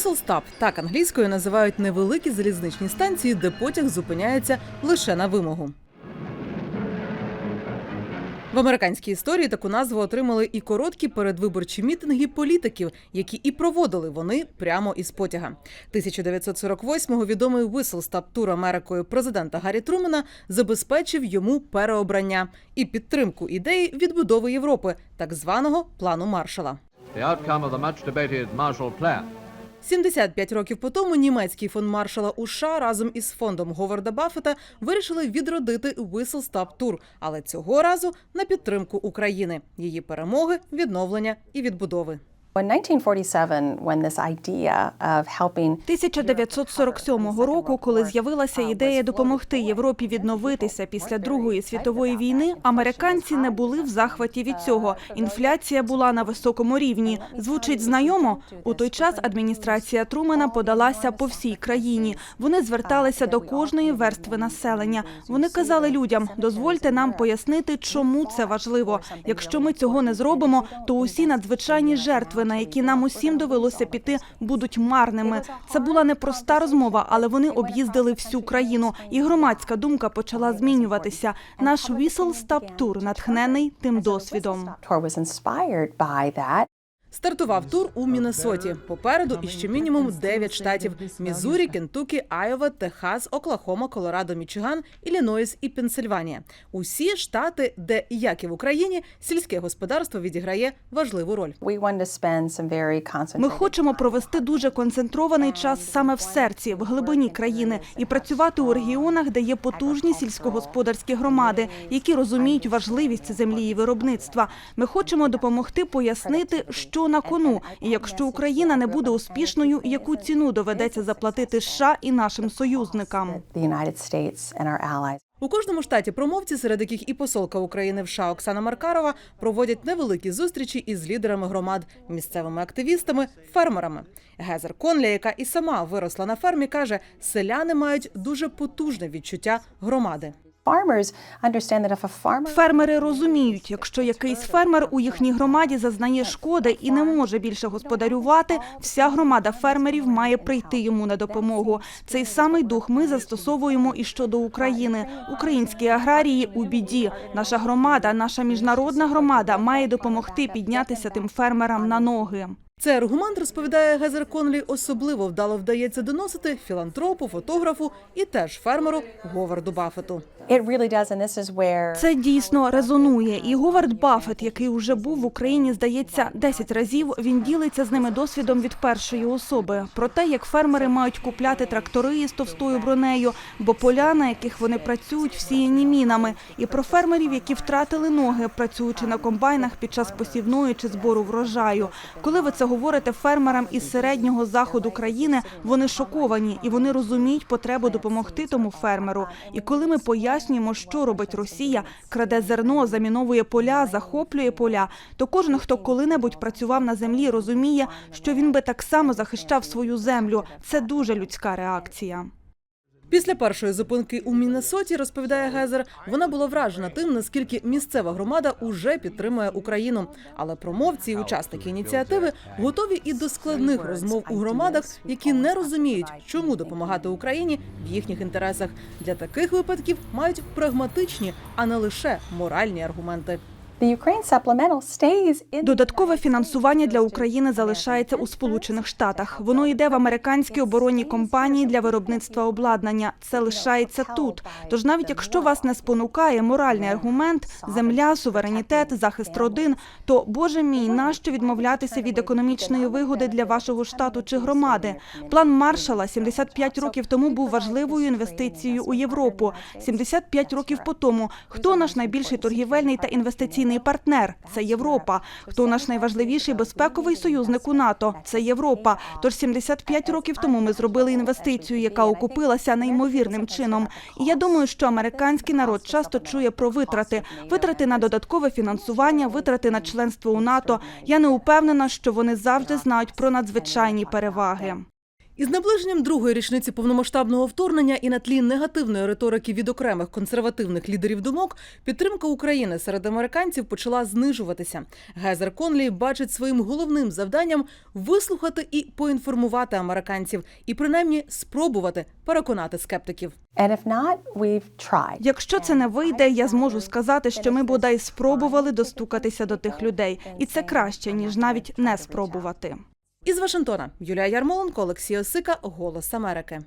Whistle Stop – так англійською називають невеликі залізничні станції, де потяг зупиняється лише на вимогу. В американській історії таку назву отримали і короткі передвиборчі мітинги політиків, які і проводили вони прямо із потяга. 1948-го відомий Whistle Stop тур Америкою президента Гаррі Трумена забезпечив йому переобрання і підтримку ідеї відбудови Європи, так званого плану Маршала. the outcome of the much debated Marshall Plan. 75 років по тому німецький фонд маршала США разом із фондом Говарда Баффета вирішили відродити Whistle Stop Tour, але цього разу на підтримку України, її перемоги, відновлення і відбудови. In 1947, when this idea of helping 1947 року, коли з'явилася ідея допомогти Європі відновитися після Другої світової війни, американці не були в захваті від цього. Інфляція була на високому рівні. Звучить знайомо. У той час адміністрація Трумена подалася по всій країні. Вони зверталися до кожної верстви населення. Вони казали людям: дозвольте нам пояснити, чому це важливо. Якщо ми цього не зробимо, то усі надзвичайні жертви, на які нам усім довелося піти, будуть марними. Це була непроста розмова, але вони об'їздили всю країну, і громадська думка почала змінюватися. Наш Whistle Stop Tour натхнений тим досвідом. Стартував тур у Міннесоті. Попереду іще мінімум 9 штатів: Мізурі, Кентукі, Айова, Техас, Оклахома, Колорадо, Мічиган, Іллінойс і Пенсильванія. Усі штати, де, як і в Україні, сільське господарство відіграє важливу роль. Ми хочемо провести дуже концентрований час саме в серці, в глибині країни, і працювати у регіонах, де є потужні сільськогосподарські громади, які розуміють важливість землі і виробництва. Ми хочемо допомогти пояснити, що на кону, і якщо Україна не буде успішною, яку ціну доведеться заплатити США і нашим союзникам. У кожному штаті промовці, серед яких і посолка України в США Оксана Маркарова, проводять невеликі зустрічі із лідерами громад, місцевими активістами, фермерами. Гезер Конля, яка і сама виросла на фермі, каже, селяни мають дуже потужне відчуття громади. Фермери розуміють, якщо якийсь фермер у їхній громаді зазнає шкоди і не може більше господарювати, вся громада фермерів має прийти йому на допомогу. Цей самий дух ми застосовуємо і щодо України. Українські аграрії у біді. Наша громада, наша міжнародна громада має допомогти піднятися тим фермерам на ноги. Цей аргумент розповідає Гезер Конлі, особливо вдало вдається доносити філантропу, фотографу і теж фермеру Говарду Баффету. Це дійсно резонує. І Говард Баффет, який уже був в Україні, здається, 10 разів. Він ділиться з ними досвідом від першої особи про те, як фермери мають купляти трактори із товстою бронею, бо поля, на яких вони працюють, всіяні мінами, і про фермерів, які втратили ноги, працюючи на комбайнах під час посівної чи збору врожаю. Коли ви це говорите фермерам із середнього заходу країни, вони шоковані і вони розуміють потребу допомогти тому фермеру. І коли ми пояснюємо, що робить Росія, краде зерно, заміновує поля, захоплює поля, то кожен, хто коли-небудь працював на землі, розуміє, що він би так само захищав свою землю. Це дуже людська реакція. Після першої зупинки у Міннесоті, розповідає Гезер, вона була вражена тим, наскільки місцева громада уже підтримує Україну. Але промовці і учасники ініціативи готові і до складних розмов у громадах, які не розуміють, чому допомагати Україні в їхніх інтересах. Для таких випадків мають прагматичні, а не лише моральні аргументи. Додаткове фінансування для України залишається у Сполучених Штатах. Воно йде в американські оборонні компанії для виробництва обладнання. Це лишається тут. Тож навіть якщо вас не спонукає моральний аргумент, земля, суверенітет, захист родин, то боже мій, нащо відмовлятися від економічної вигоди для вашого штату чи громади? План Маршала 75 років тому був важливою інвестицією у Європу. 75 років по тому. Хто наш найбільший торгівельний та інвестиційний партнер? Це Європа. Хто наш найважливіший безпековий союзник у НАТО? Це Європа. Тож 75 років тому ми зробили інвестицію, яка окупилася неймовірним чином. І я думаю, що американський народ часто чує про витрати, витрати на додаткове фінансування, витрати на членство у НАТО. Я не упевнена, що вони завжди знають про надзвичайні переваги. Із наближенням другої річниці повномасштабного вторгнення і на тлі негативної риторики від окремих консервативних лідерів думок підтримка України серед американців почала знижуватися. Гезер Конлі бачить своїм головним завданням вислухати і поінформувати американців, і принаймні спробувати переконати скептиків. Якщо це не вийде, я зможу сказати, що ми бодай спробували достукатися до тих людей, і це краще ніж навіть не спробувати. Із Вашингтона Юлія Ярмоленко, Олексій Осика, Голос Америки.